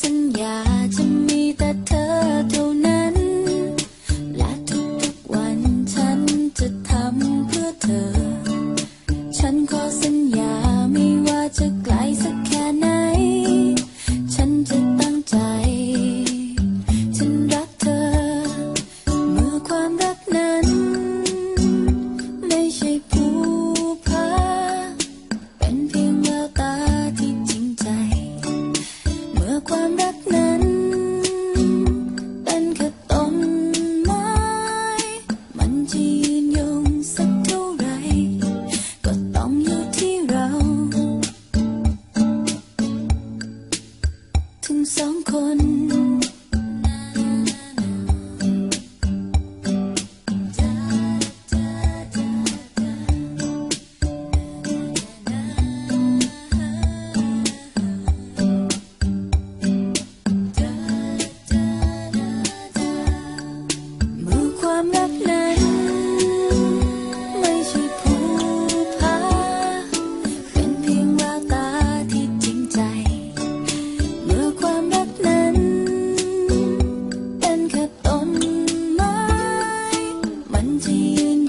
สัญญาจะมีแต่เธอเท่านั้น see you